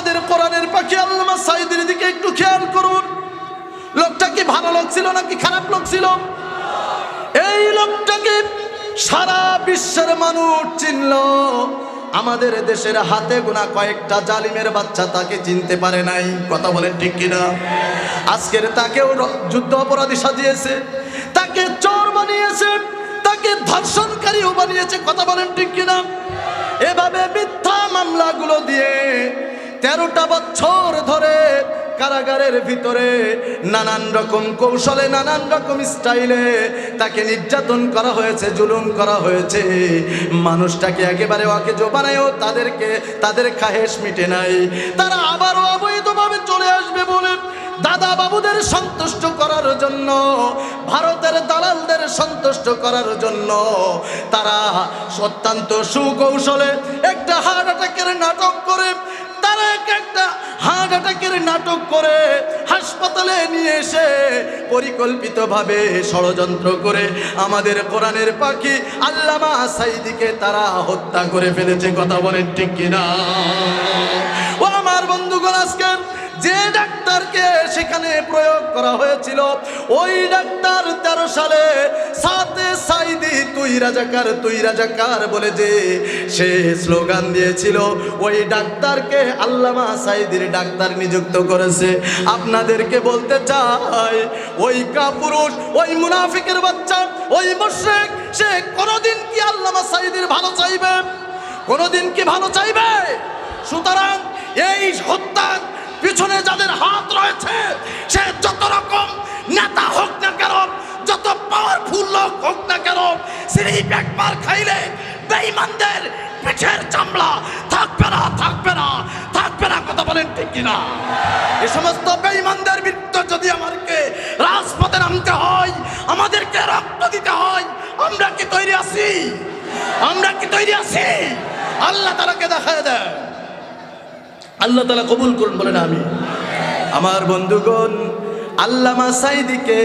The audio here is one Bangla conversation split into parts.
আমাদের কোরআনের পাখি আল্লামা সাইদের দিকে একটু খেয়াল করুন। লোকটা কি ভালো লোক ছিল নাকি খারাপ লোক ছিল? এই লোকটাকে সারা বিশ্বের মানুষ চিনল। আমাদের দেশের হাতে গোনা কয়েকটা জালিমের বাচ্চা তাকে চিনতে পারে নাই। কথা বলেন ঠিক কিনা? আজকের তাকেও যুদ্ধ অপরাধী সাজিয়েছে, তাকে চোর বানিয়েছে, তাকে ধর্ষণকারীও বানিয়েছে। কথা বলেন ঠিক কিনা? এভাবে মিথ্যা তেরোটা বছর ধরে কারাগারের ভিতরে নানান রকম কৌশলে, নানান রকম স্টাইলে তাকে নির্যাতন করা হয়েছে, জুলুম করা হয়েছে। মানুষটাকে একেবারে অকেজো বানায়ও তাদেরকে, তাদের খাহেশ মিটে নাই। তারা আবারও অবৈধভাবে চলে আসবে বলে দাদা বাবুদের সন্তুষ্ট করার জন্য, ভারতের দালালদের সন্তুষ্ট করার জন্য তারা অত্যন্ত সুকৌশলে একটা হার্ট অ্যাটাকের নাটক করে এক একটা হার্ট অ্যাটাকের নাটক করে হাসপাতালে নিয়ে এসে পরিকল্পিতভাবে ষড়যন্ত্র করে আমাদের কোরআনের পাখি আল্লামা সাইদিকে তারা হত্যা করে ফেলেছে, কথা বলেন ঠিক কিনা? সেখানে প্রয়োগ করা হয়েছিল। ওই ডাক্তার তেরো সালে, সাথে সাইদি, তুই রাজাকার তুই রাজাকার বলে যে সে স্লোগান দিয়েছিল, ওই ডাক্তারকে আল্লামা সাইদির ডাক্তার নিযুক্ত করেছে। আপনাদেরকে বলতে চাই, ওই কাপুরুষ, ওই মুনাফিকের বাচ্চা, ওই মুশরিক, সে কোনোদিন কি আল্লামা সাইদির ভালো চাইবে? কোনোদিন কি ভালো চাইবে? সুতরাং এই হত্যার পিছনে যাদের হাত রয়েছে, সে যত রকম নেতা হোক না কেন, যত পাওয়ারফুল লোক হোক না কেন স্লিপ একবার খাইলে বেঈমানদের পিঠের চামড়া থাকবে না থাকবে না থাকবে না, কথা বলেন ঠিক কিনা? এ সমস্ত বেঈমানদের বিরুদ্ধে যদি আমাদেরকে রাজপথে নামতে হয়, আমাদেরকে রক্ত দিতে হয়, আমরা কি তৈরি আছি? আমরা কি তৈরি আছি? আল্লাহ তালাকে দেখা দেয় আল্লাহ তালা কবুল করুন, বলেন আমি আমার বন্ধুগণ, আল্লামা সাইদিকে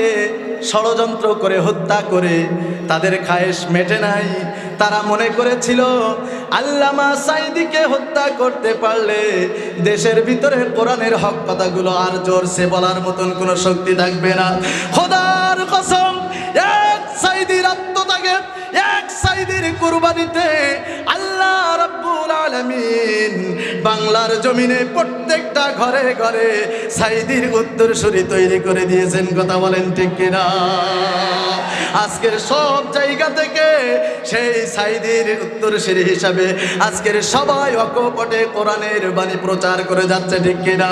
ষড়যন্ত্র করে, হত্যা করে তাদের খায়েশ মেটে নাই। তারা মনে করেছিল, আল্লামা সাইদিকে হত্যা করতে পারলে দেশের ভিতরে কোরআনের হক কথাগুলো আর জোরসে বলার মতন কোনো শক্তি থাকবে না। খোদার কসম, এক সাইদির আত্মত্যাগে, এক সাইদির কুরবানিতে বাংলার জমিনে প্রত্যেকটা ঘরে ঘরে সাইদির উত্তরসূরি তৈরি করে দিয়েছেন, কথা বলেন ঠিক কিনা? আজকের সব জায়গা থেকে সেই সাইদির উত্তরসূরি হিসাবে আজকের সবাই অকপটে কোরআনের বাণী প্রচার করে যাচ্ছে ঠিক কিনা?